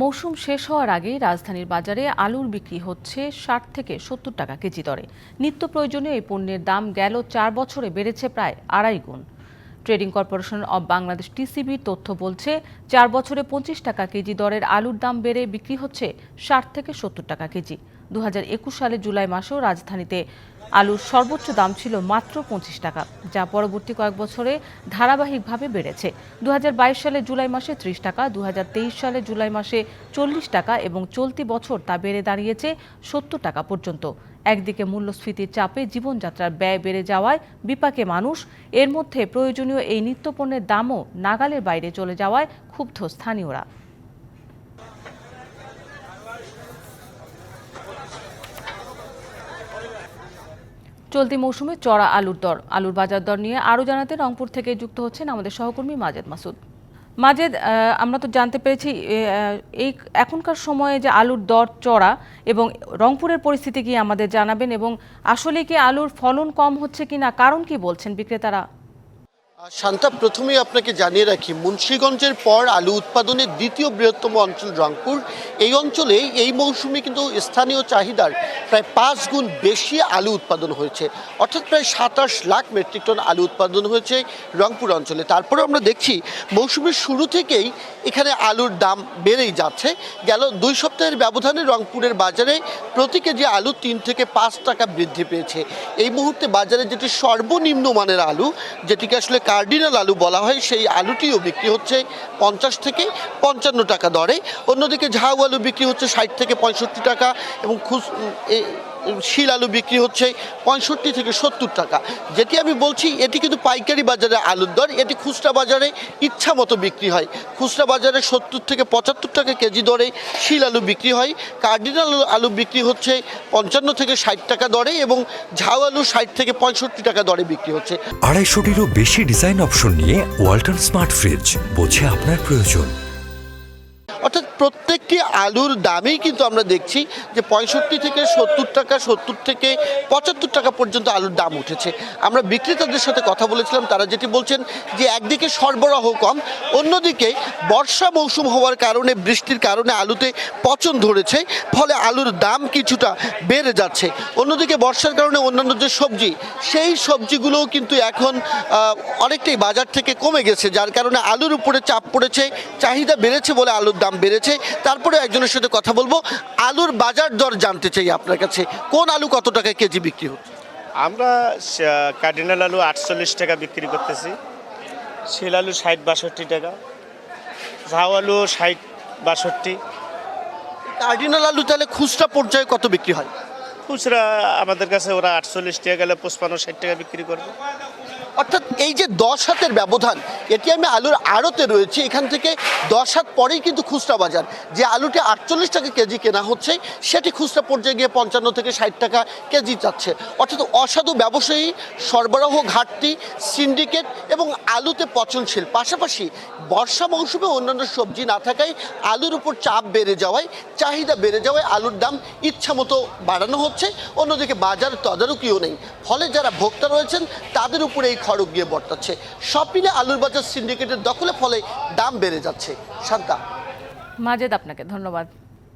মৌসুম শেষ হওয়ার আগেই রাজধানীর বাজারে আলুর বিক্রি হচ্ছে ষাট থেকে সত্তর টাকা কেজি দরে। নিত্য প্রয়োজনীয় এই পণ্যের দাম গেল চার বছরে বেড়েছে প্রায় আড়াই গুণ। ট্রেডিং কর্পোরেশন অব বাংলাদেশ টিসিবির তথ্য বলছে, চার বছরে পঁচিশ টাকা কেজি দরের আলুর দাম বেড়ে বিক্রি হচ্ছে ষাট থেকে সত্তর টাকা কেজি। দু হাজার একুশ সালে জুলাই মাসেও রাজধানীতে আলুর সর্বোচ্চ দাম ছিল মাত্র পঁচিশ টাকা, যা পরবর্তী কয়েক বছরে ধারাবাহিকভাবে বেড়েছে। দু হাজার বাইশ সালে জুলাই মাসে ত্রিশ টাকা দু হাজার তেইশ সালে জুলাই মাসে চল্লিশ টাকা এবং চলতি বছর তা বেড়ে দাঁড়িয়েছে সত্তর টাকা পর্যন্ত। একদিকে মূল্যস্ফীতির চাপে জীবনযাত্রার ব্যয় বেড়ে যাওয়ায় বিপাকে মানুষ, এর মধ্যে প্রয়োজনীয় এই নিত্যপণ্যের দামও নাগালের বাইরে চলে যাওয়ায় ক্ষুব্ধ স্থানীয়রা। চলতি মৌসুমে চড়া আলুর দর, আলুর বাজার দর নিয়ে আরও জানাতে রংপুর থেকে যুক্ত হচ্ছেন আমাদের সহকর্মী মাজেদ মাসুদ। মাজেদ আমরা তো জানতে পেরেছি এই এখনকার সময়ে যে আলুর দর চড়া এবং রংপুরের পরিস্থিতি কি আমাদের জানাবেন এবং আসলে কি আলুর ফলন কম হচ্ছে কিনা, কারণ কি বলছেন বিক্রেতারা? শান্তা, প্রথমেই আপনাকে জানিয়ে রাখি, মুন্সীগঞ্জের পর আলু উৎপাদনের দ্বিতীয় বৃহত্তম অঞ্চল রংপুর। এই অঞ্চলে এই মৌসুমে কিন্তু স্থানীয় চাহিদার প্রায় পাঁচ গুণ বেশি আলু উৎপাদন হয়েছে। অর্থাৎ প্রায় সাতাশ লাখ মেট্রিক টন আলু উৎপাদন হয়েছে রংপুর অঞ্চলে। তারপরে আমরা দেখছি, মৌসুমের শুরু থেকেই এখানে আলুর দাম বেড়েই যাচ্ছে। গেল দুই সপ্তাহের ব্যবধানে রংপুরের বাজারে প্রতি কেজি আলু তিন থেকে পাঁচ টাকা বৃদ্ধি পেয়েছে। এই মুহূর্তে বাজারে যেটি সর্বনিম্ন মানের আলু, যেটিকে আসলে কার্ডিনাল আলু বলা হয়, সেই আলুটিও বিক্রি হচ্ছে পঞ্চাশ থেকে পঞ্চান্ন টাকা দরে। অন্যদিকে ঝাউ আলু বিক্রি হচ্ছে ষাট থেকে পঁয়ষট্টি টাকা এবং খুশ শিল আলু বিক্রি হচ্ছে পঁয়ষট্টি থেকে সত্তর টাকা। যেটি আমি বলছি, এটি কিন্তু পাইকারি বাজারে আলুর দর, এটি খুচরা বাজারে ইচ্ছা মতো বিক্রি হয়। খুচরা বাজারে সত্তর থেকে পঁচাত্তর টাকা কেজি দরে শিল আলু বিক্রি হয়। কার্ডিনাল আলু বিক্রি হচ্ছে পঞ্চান্ন থেকে ষাট টাকা দরে এবং ঝাউ আলু ষাট থেকে পঁয়ষট্টি টাকা দরে বিক্রি হচ্ছে। আড়াইশোটিরও বেশি ডিজাইন অপশন নিয়ে ওয়ালটন স্মার্ট ফ্রিজ, বোঝে আপনার প্রয়োজন। অর্থাৎ প্রত্যেকটি আলুর দামেই কিন্তু আমরা দেখছি যে পঁয়ষট্টি থেকে সত্তর টাকা, সত্তর থেকে পঁচাত্তর টাকা পর্যন্ত আলুর দাম উঠেছে। আমরা বিক্রেতাদের সাথে কথা বলেছিলাম, তারা যেটি বলছেন যে একদিকে সরবরাহ কম, অন্যদিকে বর্ষা মৌসুম হওয়ার কারণে, বৃষ্টির কারণে আলুতে পচন ধরেছে, ফলে আলুর দাম কিছুটা বেড়ে যাচ্ছে। অন্যদিকে বর্ষার কারণে অন্যান্য যে সবজি, সেই সবজিগুলোও কিন্তু এখন অনেকটাই বাজার থেকে কমে গেছে, যার কারণে আলুর উপরে চাপ পড়েছে, চাহিদা বেড়েছে বলে আলুর দাম বেড়েছে। তারপরে একজনের সাথে কথা বলব। আলুর বাজার দর জানতে চাই আপনার কাছে। কোন আলু কত টাকায় কেজি বিক্রি হচ্ছে? আমরা কার্ডিনাল আলু আটচল্লিশ টাকা বিক্রি করতেছি। শিল আলু ষাট বাষট্টি টাকা। ঝাউ আলু ষাট বাষট্টি। কার্ডিনাল আলু তাহলে খুচরা পর্যায়ে কত বিক্রি হয়? খুচরা আমাদের কাছে ওরা আটচল্লিশ টাকা গেলে পঁচপান্ন ষাট টাকা বিক্রি করবে। অর্থাৎ এই যে দশ হাতের ব্যবধান, এটি আমি আলুর আড়তে রয়েছে, এখান থেকে দশ হাত পরেই কিন্তু খুচরা বাজার। যে আলুটি আটচল্লিশ টাকা কেজি কেনা হচ্ছে, সেটি খুচরা পর্যায়ে গিয়ে পঞ্চান্ন থেকে ষাট টাকা কেজি যাচ্ছে। অর্থাৎ অসাধু ব্যবসায়ী, সরবরাহ ঘাটতি, সিন্ডিকেট এবং আলুতে পচনশীল। পাশাপাশি বর্ষা মৌসুমে অন্যান্য সবজি না থাকায় আলুর উপর চাপ বেড়ে যাওয়ায়, চাহিদা বেড়ে যাওয়ায় আলুর দাম ইচ্ছা মতো বাড়ানো হচ্ছে। অন্যদিকে বাজার তদারকিও নেই। ফলে যারা ভোক্তা রয়েছেন, তাদের উপরে এই খড়গ গিয়ে বর্তাচ্ছে। সব মিলে আলুর বাজার সিন্ডিকেটের দখলে ফলে দাম বেড়ে যাচ্ছে। শান্তা মাজেদ আপনাকে, ধন্যবাদ।